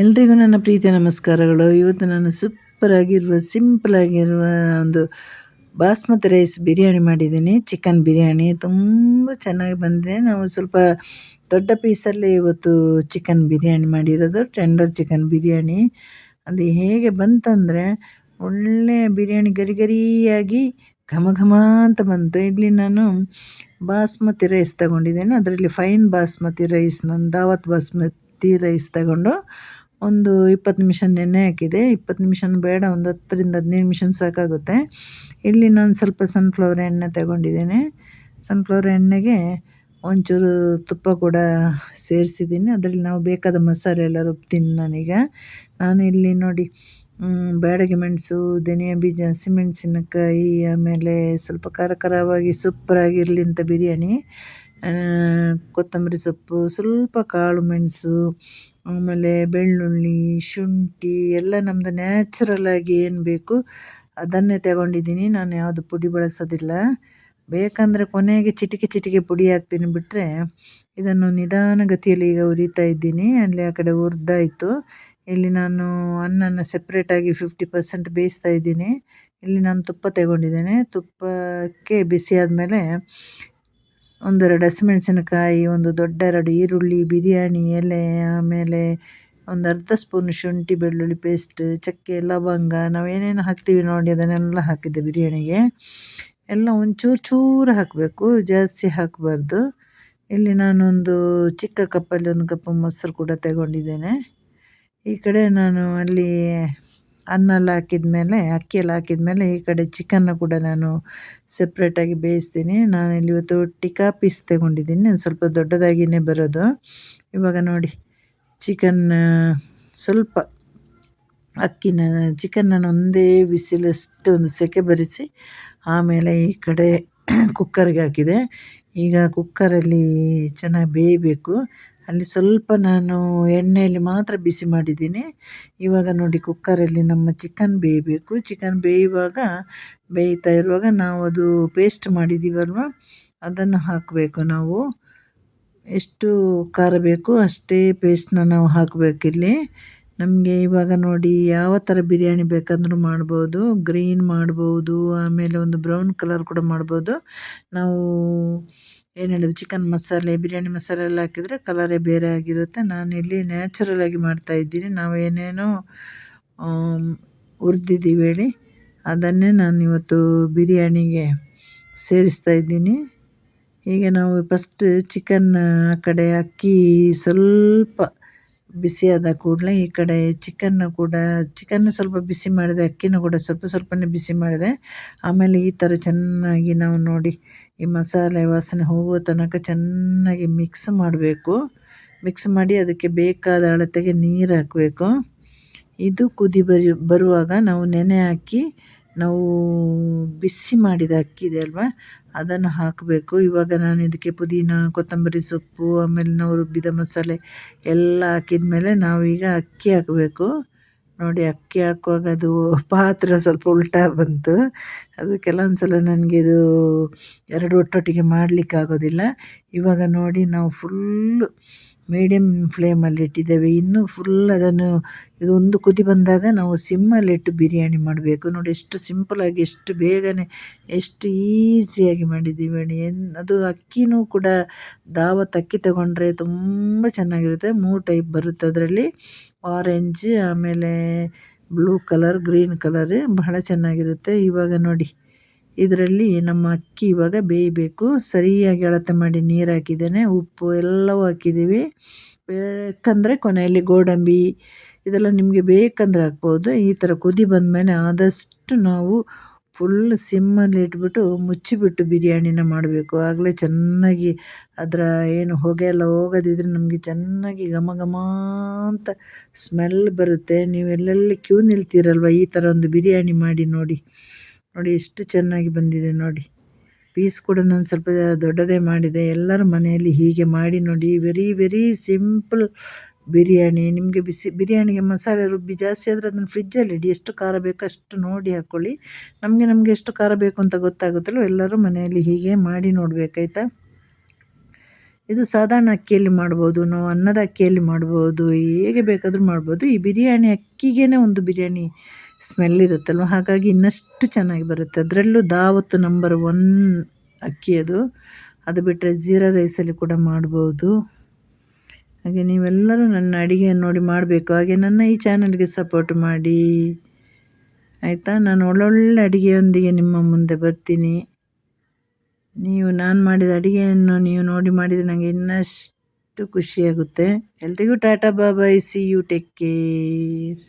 ಎಲ್ರಿಗೂ ನನ್ನ ಪ್ರೀತಿಯ ನಮಸ್ಕಾರಗಳು. ಇವತ್ತು ನಾನು ಸೂಪರ್ ಸಿಂಪಲಾಗಿರುವ ಒಂದು ಬಾಸ್ಮತಿ ರೈಸ್ ಬಿರಿಯಾನಿ ಮಾಡಿದ್ದೀನಿ. ಚಿಕನ್ ಬಿರಿಯಾನಿ ತುಂಬ ಚೆನ್ನಾಗಿ ಬಂದಿದೆ. ನಾವು ಸ್ವಲ್ಪ ದೊಡ್ಡ ಪೀಸಲ್ಲಿ ಇವತ್ತು ಚಿಕನ್ ಬಿರಿಯಾನಿ ಮಾಡಿರೋದು. Tender chicken biryani. ಅದು ಹೇಗೆ ಬಂತಂದರೆ ಒಳ್ಳೆಯ ಬಿರಿಯಾನಿ ಗರಿ ಗರಿಯಾಗಿ ಘಮ ಘಮ ಅಂತ ಬಂತು. ಇಲ್ಲಿ ನಾನು ಬಾಸ್ಮತಿ ರೈಸ್ ತಗೊಂಡಿದ್ದೇನೆ. ಅದರಲ್ಲಿ ಫೈನ್ ಬಾಸ್ಮತಿ ರೈಸ್ ನಾನು ದಾವತ್ ಬಾಸ್ಮತಿ ರೈಸ್ ತಗೊಂಡು ಒಂದು ಇಪ್ಪತ್ತು ನಿಮಿಷ ನೆನೆ ಹಾಕಿದೆ. ಇಪ್ಪತ್ತು ನಿಮಿಷ ಬೇಡ, ಒಂದು ಹತ್ತರಿಂದ ಹದಿನೈದು ನಿಮಿಷ ಸಾಕಾಗುತ್ತೆ. ಇಲ್ಲಿ ನಾನು ಸ್ವಲ್ಪ ಸನ್ಫ್ಲವರ್ ಎಣ್ಣೆ ತಗೊಂಡಿದ್ದೇನೆ. ಸನ್ಫ್ಲವರ್ ಎಣ್ಣೆಗೆ ಒಂಚೂರು ತುಪ್ಪ ಕೂಡ ಸೇರಿಸಿದ್ದೀನಿ. ಅದರಲ್ಲಿ ನಾವು ಬೇಕಾದ ಮಸಾಲೆ ಎಲ್ಲ ರುಬ್ತೀನಿ ನಾನೀಗ. ನಾನು ಇಲ್ಲಿ ನೋಡಿ ಬ್ಯಾಡಗೆ ಮೆಣಸು, ಧನಿಯಾ ಬೀಜ, ಹಸಿಮೆಣಸಿನಕಾಯಿ, ಆಮೇಲೆ ಸ್ವಲ್ಪ ಖಾರ ಖಾರವಾಗಿ ಸೂಪರಾಗಿರಲಿ ಅಂತ ಬಿರಿಯಾನಿ. ಕೊತ್ತಂಬರಿ ಸೊಪ್ಪು, ಸ್ವಲ್ಪ ಕಾಳು ಮೆಣಸು, ಆಮೇಲೆ ಬೆಳ್ಳುಳ್ಳಿ, ಶುಂಠಿ ಎಲ್ಲ ನಮ್ಮದು ನ್ಯಾಚುರಲ್ಲಾಗಿ ಏನು ಬೇಕು ಅದನ್ನೇ ತಗೊಂಡಿದ್ದೀನಿ. ನಾನು ಯಾವುದು ಪುಡಿ ಬಳಸೋದಿಲ್ಲ. ಬೇಕಂದರೆ ಕೊನೆಗೆ ಚಿಟಿಕೆ ಚಿಟಿಕೆ ಪುಡಿ ಹಾಕ್ತೀನಿ ಬಿಟ್ಟರೆ ಇದನ್ನು ನಿಧಾನಗತಿಯಲ್ಲಿ ಈಗ ಉರಿತಾ ಇದ್ದೀನಿ. ಅಲ್ಲಿ ಆ ಕಡೆ ಹುರಿದಾಯಿತು. ಇಲ್ಲಿ ನಾನು ಅನ್ನನ ಸೆಪ್ರೇಟಾಗಿ ಫಿಫ್ಟಿ ಪರ್ಸೆಂಟ್ ಬೇಯಿಸ್ತಾ ಇದ್ದೀನಿ. ಇಲ್ಲಿ ನಾನು ತುಪ್ಪ ತಗೊಂಡಿದ್ದೇನೆ. ತುಪ್ಪಕ್ಕೆ ಬಿಸಿ ಆದಮೇಲೆ ಒಂದೆರಡು ಹಸಿಮೆಣಸಿನಕಾಯಿ, ಒಂದು ದೊಡ್ಡ ಎರಡು ಈರುಳ್ಳಿ, ಬಿರಿಯಾನಿ, ಎಲೆ, ಆಮೇಲೆ ಒಂದು ಅರ್ಧ ಸ್ಪೂನ್ ಶುಂಠಿ, ಬೆಳ್ಳುಳ್ಳಿ ಪೇಸ್ಟ್ ಚಕ್ಕೆ, ಲವಂಗ ನಾವು ಏನೇನು ಹಾಕ್ತೀವಿ ನೋಡಿ, ಅದನ್ನೆಲ್ಲ ಹಾಕಿದ್ದೆ ಬಿರಿಯಾನಿಗೆ. ಎಲ್ಲ ಒಂಚೂರು ಚೂರು ಹಾಕಬೇಕು, ಜಾಸ್ತಿ ಹಾಕಬಾರ್ದು. ಇಲ್ಲಿ ನಾನೊಂದು ಚಿಕ್ಕ ಕಪ್ಪಲ್ಲಿ ಒಂದು ಕಪ್ಪು ಮೊಸರು ಕೂಡ ತಗೊಂಡಿದ್ದೇನೆ. ಈ ಕಡೆ ನಾನು ಅಲ್ಲಿ ಅನ್ನ ಎಲ್ಲ ಹಾಕಿದ ಮೇಲೆ ಅಕ್ಕಿ ಎಲ್ಲ ಹಾಕಿದ ಮೇಲೆ ಈ ಕಡೆ ಚಿಕನ್ನ ಕೂಡ ನಾನು ಸಪ್ರೇಟಾಗಿ ಬೇಯಿಸ್ತೀನಿ. ನಾನು ಇಲ್ಲಿ ಇವತ್ತು ಟಿಕಾ ಪೀಸ್ ತಗೊಂಡಿದ್ದೀನಿ. ಸ್ವಲ್ಪ ದೊಡ್ಡದಾಗಿಯೇ ಬರೋದು. ಇವಾಗ ನೋಡಿ ಚಿಕನ್ ಸ್ವಲ್ಪ ಅಕ್ಕಿನ ಚಿಕನ್ನ ಒಂದೇ ಬಿಸಿಲಷ್ಟು ಒಂದು ಸೆಕೆ ಬರಿಸಿ, ಆಮೇಲೆ ಈ ಕಡೆ ಕುಕ್ಕರ್ಗೆ ಹಾಕಿದೆ. ಈಗ ಕುಕ್ಕರಲ್ಲಿ ಚೆನ್ನಾಗಿ ಬೇಯಬೇಕು. ಅಲ್ಲಿ ಸ್ವಲ್ಪ ನಾನು ಎಣ್ಣೆಯಲ್ಲಿ ಮಾತ್ರ ಬಿಸಿ ಮಾಡಿದ್ದೀನಿ. ಇವಾಗ ನೋಡಿ ಕುಕ್ಕರಲ್ಲಿ ನಮ್ಮ ಚಿಕನ್ ಬೇಯಬೇಕು. ಚಿಕನ್ ಬೇಯುವಾಗ ಬೇಯ್ತಾ ಇರುವಾಗ ನಾವು ಅದು ಪೇಸ್ಟ್ ಮಾಡಿದ್ದೀವಲ್ವ? ಅದನ್ನು ಹಾಕಬೇಕು ನಾವು. ಎಷ್ಟು ಖಾರ ಬೇಕು ಅಷ್ಟೇ ಪೇಸ್ಟನ್ನ ನಾವು ಹಾಕಬೇಕಿಲ್ಲಿ ನಮಗೆ ಇವಾಗ ನೋಡಿ ಯಾವ ಥರ ಬಿರಿಯಾನಿ ಬೇಕಂದ್ರೂ ಮಾಡ್ಬೋದು ಗ್ರೀನ್ ಮಾಡ್ಬೋದು, ಆಮೇಲೆ ಒಂದು ಬ್ರೌನ್ ಕಲರ್ ಕೂಡ ಮಾಡ್ಬೋದು. ನಾವು ಏನು ಹೇಳೋದು ಚಿಕನ್ ಮಸಾಲೆ, ಬಿರಿಯಾನಿ ಮಸಾಲೆ ಎಲ್ಲ ಹಾಕಿದರೆ ಕಲರೇ ಬೇರೆ ಆಗಿರುತ್ತೆ. ನಾನಿಲ್ಲಿ ನ್ಯಾಚುರಲಾಗಿ ಮಾಡ್ತಾಯಿದ್ದೀನಿ ನಾವು ಏನೇನೋ ಹುರಿದಿದ್ದೀವಿ ಹೇಳಿ, ಅದನ್ನೇ ನಾನು ಇವತ್ತು ಬಿರಿಯಾನಿಗೆ ಸೇರಿಸ್ತಾ ಇದ್ದೀನಿ. ಹೀಗೆ ನಾವು ಫಸ್ಟ್ ಚಿಕನ್ ಕಡೆ ಅಕ್ಕಿ ಸ್ವಲ್ಪ ಬಿಸಿಯಾದ ಕೂಡಲೇ ಈ ಕಡೆ ಚಿಕನ್ನು ಕೂಡ ಚಿಕನ್ ಸ್ವಲ್ಪ ಬಿಸಿ ಮಾಡಿದೆ, ಅಕ್ಕಿನೂ ಕೂಡ ಸ್ವಲ್ಪ ಸ್ವಲ್ಪನೇ ಬಿಸಿ ಮಾಡಿದೆ. ಆಮೇಲೆ ಈ ಥರ ಚೆನ್ನಾಗಿ ನಾವು ನೋಡಿ, ಈ ಮಸಾಲೆ ವಾಸನೆ ಹೋಗುವ ತನಕ ಚೆನ್ನಾಗಿ ಮಿಕ್ಸ್ ಮಾಡಬೇಕು. ಮಿಕ್ಸ್ ಮಾಡಿ ಅದಕ್ಕೆ ಬೇಕಾದ ಅಳತೆಗೆ ನೀರು ಹಾಕಬೇಕು. ಇದು ಕುದಿ ಬರಿ, ಬರುವಾಗ ನಾವು ನೆನೆ ಹಾಕಿ, ನಾವು ಬಿಸಿ ಮಾಡಿದ ಅಕ್ಕಿ ಇದೆ ಅಲ್ವಾ ಅದನ್ನು ಹಾಕಬೇಕು. ಇವಾಗ ನಾನು ಇದಕ್ಕೆ ಪುದೀನ, ಕೊತ್ತಂಬರಿ ಸೊಪ್ಪು, ಆಮೇಲೆ ನಾವು ರುಬ್ಬಿದ ಮಸಾಲೆ ಎಲ್ಲ ಹಾಕಿದ ಮೇಲೆ ನಾವೀಗ ಅಕ್ಕಿ ಹಾಕಬೇಕು. ನೋಡಿ, ಅಕ್ಕಿ ಹಾಕುವಾಗ ಅದು ಪಾತ್ರೆ ಸ್ವಲ್ಪ ಉಲ್ಟಾ ಬಂತು. ಅದು ಕೆಲವೊಂದು ಸಲ ನನಗೆ ಇದು ಎರಡು ಒಟ್ಟೊಟ್ಟಿಗೆ ಮಾಡಲಿಕ್ಕಾಗೋದಿಲ್ಲ ಇವಾಗ ನೋಡಿ ನಾವು ಫುಲ್ಲು ಮೀಡಿಯಮ್ ಫ್ಲೇಮಲ್ಲಿ ಇಟ್ಟಿದ್ದೇವೆ. ಇನ್ನು ಫುಲ್ ಅದನ್ನು ಇದೊಂದು ಕುದಿ ಬಂದಾಗ ನಾವು ಸಿಮ್ಮಲ್ಲಿಟ್ಟು ಬಿರಿಯಾನಿ ಮಾಡಬೇಕು. ನೋಡಿ ಎಷ್ಟು ಸಿಂಪಲಾಗಿ ಎಷ್ಟು ಬೇಗನೆ ಎಷ್ಟು ಈಸಿಯಾಗಿ ಮಾಡಿದ್ದೀವಿ ಹೇಳಿ ಅದು ಅಕ್ಕಿನೂ ಕೂಡ ದಾವತ್ ಅಕ್ಕಿ ತಗೊಂಡ್ರೆ ತುಂಬ ಚೆನ್ನಾಗಿರುತ್ತೆ. ಮೂರು ಟೈಪ್ ಬರುತ್ತೆ ಅದರಲ್ಲಿ. ಆರೆಂಜ್ ಆಮೇಲೆ ಬ್ಲೂ ಕಲರ್ ಗ್ರೀನ್ ಕಲರ್ ಬಹಳ ಚೆನ್ನಾಗಿರುತ್ತೆ. ಇವಾಗ ನೋಡಿ, ಇದರಲ್ಲಿ ನಮ್ಮ ಅಕ್ಕಿ ಇವಾಗ ಬೇಯಬೇಕು. ಸರಿಯಾಗಿ ಅಳತೆ ಮಾಡಿ ನೀರು ಹಾಕಿದ್ದೇನೆ. ಉಪ್ಪು ಎಲ್ಲವೂ ಹಾಕಿದ್ದೀವಿ. ಬೇಕಂದರೆ ಕೊನೆಯಲ್ಲಿ ಗೋಡಂಬಿ ಇದೆಲ್ಲ ನಿಮಗೆ ಬೇಕಂದರೆ ಹಾಕ್ಬೋದು. ಈ ಥರ ಕುದಿ ಬಂದಮೇಲೆ ಆದಷ್ಟು ನಾವು ಫುಲ್ ಸಿಮ್ಮಲ್ಲಿ ಇಟ್ಬಿಟ್ಟು ಮುಚ್ಚಿಬಿಟ್ಟು ಬಿರಿಯಾನಿನ ಮಾಡಬೇಕು. ಆಗಲೇ ಚೆನ್ನಾಗಿ ಅದರ ಏನು ಹೊಗೆ ಎಲ್ಲ ಹೋಗೋದಿದ್ರೆ ನಮಗೆ ಚೆನ್ನಾಗಿ ಘಮ ಘಮ ಅಂತ ಸ್ಮೆಲ್ ಬರುತ್ತೆ. ನೀವು ಎಲ್ಲೆಲ್ಲಿ ಕ್ಯೂ ನಿಲ್ತೀರಲ್ವ ಈ ಥರ ಒಂದು ಬಿರಿಯಾನಿ ಮಾಡಿ ನೋಡಿ. ನೋಡಿ ಎಷ್ಟು ಚೆನ್ನಾಗಿ ಬಂದಿದೆ ನೋಡಿ. ಪೀಸ್ ಕೂಡ ನಾನು ಸ್ವಲ್ಪ ದೊಡ್ಡದೇ ಮಾಡಿದೆ. ಎಲ್ಲರ ಮನೆಯಲ್ಲಿ ಹೀಗೆ ಮಾಡಿ ನೋಡಿ. ವೆರಿ ವೆರಿ ಸಿಂಪಲ್ ಬಿರಿಯಾನಿ, ನಿಮಗೆ ಬಿಸಿ, ಬಿರಿಯಾನಿಗೆ ಮಸಾಲೆ ರುಬ್ಬಿ ಜಾಸ್ತಿ ಆದರೆ ಅದನ್ನು ಫ್ರಿಜ್ಜಲ್ಲಿ ಇಡಿ. ಎಷ್ಟು ಖಾರ ಬೇಕು ಅಷ್ಟು ನೋಡಿ ಹಾಕ್ಕೊಳ್ಳಿ ನಮಗೆ ನಮಗೆ ಎಷ್ಟು ಖಾರ ಬೇಕು ಅಂತ ಗೊತ್ತಾಗುತ್ತಲ್ಲ ಎಲ್ಲರೂ ಮನೆಯಲ್ಲಿ ಹೀಗೆ ಮಾಡಿ ನೋಡಬೇಕಾಯ್ತಾ? ಇದು ಸಾಧಾರಣ ಅಕ್ಕಿಯಲ್ಲಿ ಮಾಡ್ಬೋದು, ನಾವು ಅನ್ನದ ಅಕ್ಕಿಯಲ್ಲಿ ಮಾಡ್ಬೋದು, ಹೇಗೆ ಬೇಕಾದರೂ ಮಾಡ್ಬೋದು. ಈ ಬಿರಿಯಾನಿ ಅಕ್ಕಿಗೇ ಒಂದು ಬಿರಿಯಾನಿ ಸ್ಮೆಲ್ ಇರುತ್ತಲ್ವ? ಹಾಗಾಗಿ ಇನ್ನಷ್ಟು ಚೆನ್ನಾಗಿ ಬರುತ್ತೆ. ಅದರಲ್ಲೂ ದಾವತ್ತು ನಂಬರ್ ಒನ್ ಅಕ್ಕಿ ಅದು. ಅದು ಬಿಟ್ಟರೆ ಜೀರಾ ರೈಸಲ್ಲಿ ಕೂಡ ಮಾಡ್ಬೋದು. ಹಾಗೆ ನೀವೆಲ್ಲರೂ ನನ್ನ ಅಡುಗೆಯನ್ನು ನೋಡಿ ಮಾಡಬೇಕು. ಹಾಗೆ ನನ್ನ ಈ ಚಾನಲ್ಗೆ ಸಪೋರ್ಟ್ ಮಾಡಿ. ಆಯಿತಾ? ನಾನು ಒಳ್ಳೊಳ್ಳೆ ಅಡುಗೆಯೊಂದಿಗೆ ನಿಮ್ಮ ಮುಂದೆ ಬರ್ತೀನಿ. ನೀವು ನಾನು ಮಾಡಿದ ಅಡುಗೆಯನ್ನು ನೀವು ನೋಡಿ ಮಾಡಿದರೆ ನನಗೆ ಇನ್ನಷ್ಟು ಖುಷಿಯಾಗುತ್ತೆ. ಎಲ್ರಿಗೂ Tata bye bye see you take care